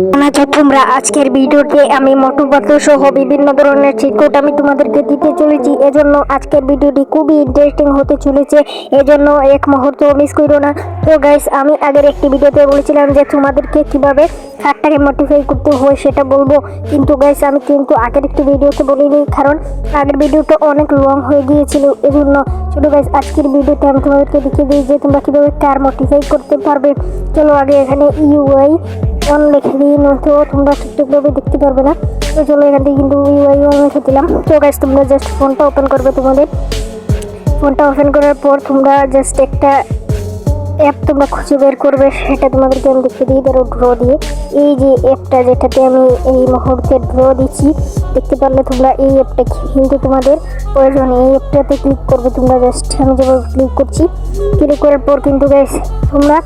তোমরা আজকের ভিডিওতে আমি মোটু পাতলু সহ বিভিন্ন ধরনের চিটকোট আমি তোমাদেরকে দিতে চলেছি। এজন্য আজকের ভিডিওটি খুবই ইন্টারেস্টিং হতে চলেছে। এজন্য এক মুহূর্ত মিস করো না। তো গাইস আমি আগের একটি ভিডিওতে বলেছিলাম যে তোমাদেরকে কীভাবে হাতটাকে মডিফাই করতে হয় সেটা বলব। কিন্তু গাইস আমি কিন্তু আগের একটি ভিডিওতে বলিনি, কারণ আগের ভিডিওটা অনেক লং হয়ে গিয়েছিল। এজন্য চলো গাইস আজকের ভিডিওতে আমি তোমাদেরকে দেখিয়ে দিই যে তোমরা কীভাবে কার মডিফাই করতে পারবে। চলো আগে এখানে ইউআই অন লিখে দিই নয়তো তোমরা ঠিকঠাকভাবে দেখতে পারবে না। তো চলো এখান থেকে কিন্তু ইউআই অন লিখে দিলাম। তো গাইস তোমরা জাস্ট ফোনটা ওপেন করবে তোমাদের। ফোনটা ওপেন করার পর তোমরা জাস্ট একটা অ্যাপ তোমরা খুঁজে বের করবে। সেটা তোমাদেরকে আমি দেখতে দিই, ধরো ড্র দিয়ে। এই যে অ্যাপটা যেটাতে আমি এই মুহূর্তে ড্র দিচ্ছি, দেখতে পারলে তোমরা এই অ্যাপটা কিন্তু তোমাদের প্রয়োজন এই অ্যাপটাতে ক্লিক করবে তোমরা। জাস্ট আমি যেভাবে ক্লিক করছি ক্লিক করার পর কিন্তু গাইস তোমরা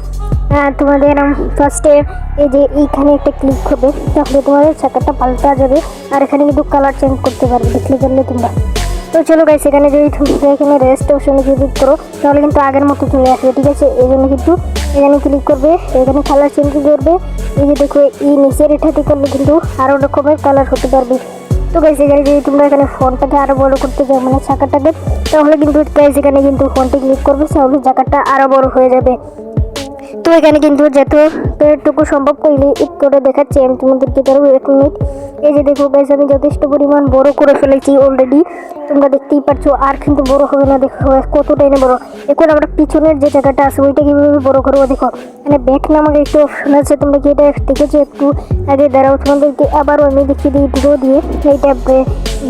তোমাদের ফার্স্টে এই যে এইখানে একটা ক্লিক করবে, তাহলে তোমাদের চাকাটা পাল্টা যাবে, আর এখানে কিন্তু কালার চেঞ্জ করতে পারবে দেখতে পারলে তোমরা। তো চলো গাইস এখানে যদি তুমি এখানে রেস্ট অপশনে ক্লিক করো, তাহলে কিন্তু আগের মতো চলে আসবে, ঠিক আছে? এই জন্য কিন্তু এখানে ক্লিক করবে, এখানে কালার চেঞ্জ করবে। এই যে দেখো, এই নিচের এটাতে করলে কিন্তু আরও রকমের কালার হতে পারবে। তো গাইস এখানে যদি তোমরা এখানে ফোনটাকে আরও বড় করতে চাও মানে চাকাটাকে তাহলে কিন্তু গাইস এখানে কিন্তু ফোনটি ক্লিক করবে, তাহলে চাকাটা আরও বড় হয়ে যাবে। তো এখানে কিন্তু যতটুকু সম্ভব করলে এক করে দেখাচ্ছি। আমি তোমাদেরকে ধরো এক মিনিট। এই যে দেখো গাইস আমি যথেষ্ট পরিমাণ বড় করে ফেলেছি অলরেডি তোমরা দেখতেই পাচ্ছ আর কিন্তু বড় হবে না। দেখো কতটাই না বড়। এখন আমরা পিছনের যে জায়গাটা আছে, ওইটা কীভাবে বড় করব দেখো। মানে ব্যাক নামক একটু অপশন আছে, তোমরা কি এটা দেখেছ? একটু আগে দাঁড়াও, তোমাদেরকে আবারও আমি দেখিয়ে দিই ড্রো দিয়ে। এইটা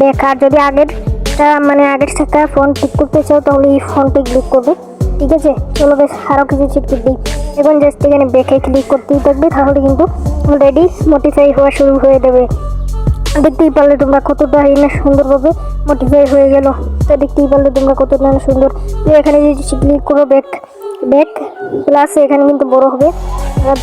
ব্যাক আর যদি আগেরটা মানে আগের থাকা ফোন ঠিক করতে চাও, তাহলে এই ফোনটি ক্লিক করবে। ঠিক আছে? চলো বেশ আরও কিছু চিটকে দিই। এখন জাস্ট এখানে বেকে ক্লিক করতেই থাকবে, তাহলে কিন্তু অলরেডি মোটিফাই হওয়া শুরু হয়ে যাবে। দেখতেই পারলে তোমরা কতটা এই না সুন্দরভাবে মোটিফাই হয়ে গেল। তো দেখতেই পারলে তোমরা কতটা সুন্দর। এখানে যদি ক্লিক করো ব্যাক ব্যাক প্লাস এখানে কিন্তু বড় হবে।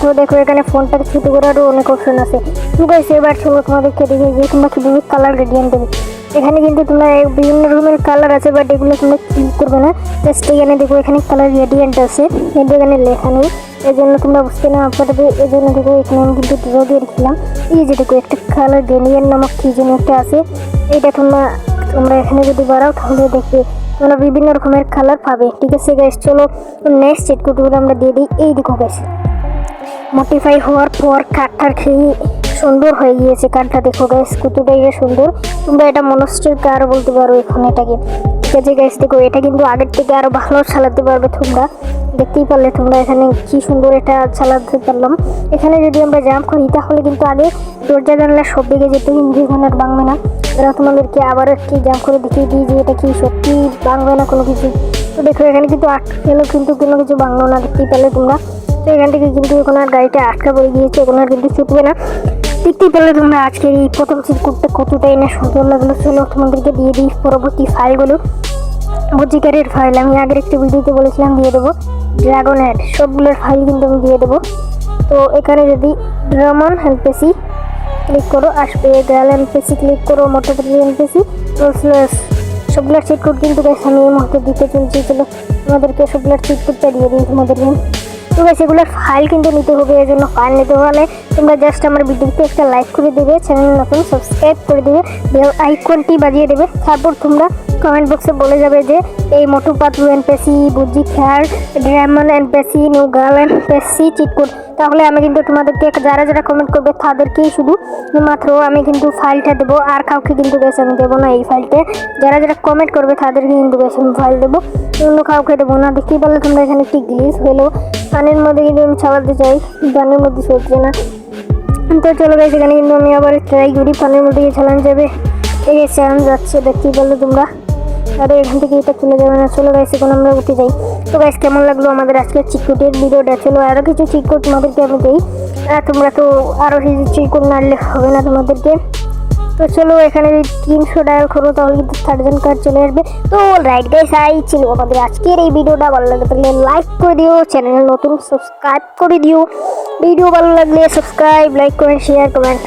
তো দেখো এখানে ফোনটাকে ছোটো করারও অনেক অপশন আছে। ঠিক আছে এবার চলো তোমাদেরকে দেখে যে তোমরা কীভাবে কালার রেডিয়ান দেবে। এখানে কিন্তু তোমরা বিভিন্ন রকমের কালার আছে বাট এগুলো তোমরা ক্লিক করবে না। জাস্ট এখানে দেখো, এখানে কালার রেডিয়েন্ট আছে। কিন্তু এখানে লেখা নেই। এই জন্য তোমরা বুঝতে না পারবে। এই জন্য দেখো, এখানে আমি কিন্তু ড্র দিয়ে রেখেছিলাম। এই যে দেখো, একটা কালার রেডিয়েন্ট নামক কী যেন একটা আছে। এইটা তোমরা তোমরা এখানে যদি বাড়াও, তাহলে দেখবে তোমরা বিভিন্ন রকমের কালার পাবে। ঠিক আছে গ্যাস চলো নেক্সট চেটকুটুগুলো আমরা দিয়ে দিই। এই দেখো গ্যাস মোটিফাই হওয়ার পর কাঠটা খেয়ে সুন্দর হয়ে গিয়েছে। কাঠটা দেখো গাইস কতটাই সুন্দর। তোমরা এটা মনস্টের কার বলতে পারো এখন এটাকে। ঠিক আছে গাইস দেখো, এটা কিন্তু আগের থেকে আরও ভালো চালাতে পারবে তোমরা। দেখতেই পারলে তোমরা এখানে কি সুন্দর এটা চালাতে পারলাম। এখানে যদি আমরা জাম্প করি, তাহলে কিন্তু আগে দরজা জানলা সব দিকে যেত কিন্তু এখন আর বাংবে না। এরা তোমাদেরকে আবার একটি জাম্প করে দেখিয়ে দিই যে এটা কি সত্যি বাংবে না কোনো কিছু। তো দেখো, এখানে কিন্তু আটকে গেলেও কিন্তু কোনো কিছু বাংলো না, দেখতেই পারলে তোমরা। তো এখান থেকে কিন্তু এখন আর গাড়িটা আটকা পড়ে গিয়েছে, এখন আর কিন্তু ছুটবে না। দেখতেই পেলে তোমরা আজকে এই প্রথম চিরকুটটা কতটাই না সুন্দর লাগল। চলো তোমাদেরকে দিয়ে দিই পরবর্তী ফাইলগুলো বুঝিকারের ফাইল আমি আগের একটি ভিডিওতে বলেছিলাম দিয়ে দেবো। ড্রাগন হ্যাড সবগুলোর ফাইল কিন্তু আমি দিয়ে দেবো। তো এখানে যদি ড্রামন হ্যান্ডপেসি ক্লিক করো, আসবে গ্রাল হ্যান্ডপেসি ক্লিক করো মোটর হ্যান্ডপেসি রোলসলেস সবগুলোর কোড কিন্তু আমি এই মুহূর্তে দিতে চলছি। চলো তোমাদেরকে সবগুলোর কোডটা দিয়ে দিই তোমাদেরকে তো গাইস এগুলোর ফাইল কিন্তু নিতে হবে, এই জন্য ফাইল নিতে হলে তোমরা জাস্ট আমার ভিডিওতে একটা লাইক করে দেবে চ্যানেল নতুন সাবস্ক্রাইব করে দেবে বেল আইকনটি বাজিয়ে দেবে। তারপর তোমরা কমেন্ট বক্সে বলে যাবে যে, এই মোটু পাতলু এনপেসি বুজি খেয়ার ড্রামন এনপেসি নিউ গার্ল এনপেসি চিটকুট তাহলে আমি কিন্তু তোমাদেরকে যারা যারা কমেন্ট করবে, তাদেরকেই শুধু মাত্র আমি কিন্তু ফাইলটা দেবো, আর কাউকে কিন্তু বেশ আমি দেবো না এই ফাইলটা যারা যারা কমেন্ট করবে, তাদেরকে কিন্তু বেশ আমি ফাইল দেবো। অন্য কাউকে দেবো না। দেখতেই পারলে তোমরা এখানে একটি গ্লিস হলো। পানির মধ্যে কিন্তু আমি চালাতে চাই পানির মধ্যে চলছে না। তো চলো গেছে এখানে কিন্তু আমি আবার ট্রাই করি, পানির মধ্যে গিয়ে চালানো যাবে এই যে চ্যালেঞ্জ যাচ্ছে, দেখতেই পারলে তোমরা। আরে, এখান থেকে এটা চলে যাবে না। চলো গাইস এখন আমরা উঠে যাই। তো গাইস কেমন লাগল আমাদের আজকের চিকুটের ভিডিওটা চলো আরও কিছু চিকুট তোমাদেরকে আমি দিই। তোমরা তো আরও কিছু চিকুট নাড়লে হবে না তোমাদেরকে। তো চলো এখানে তিনশো ডায়াল করো, তাহলে কিন্তু সার্জন কার্ড চলে আসবে। তো রাইট গাইস আই ছিল আমাদের আজকের এই ভিডিওটা। ভালো লাগে তাহলে লাইক করে দিও চ্যানেল নতুন সাবস্ক্রাইব করে দিও। ভিডিও ভালো লাগলে subscribe like comment share comment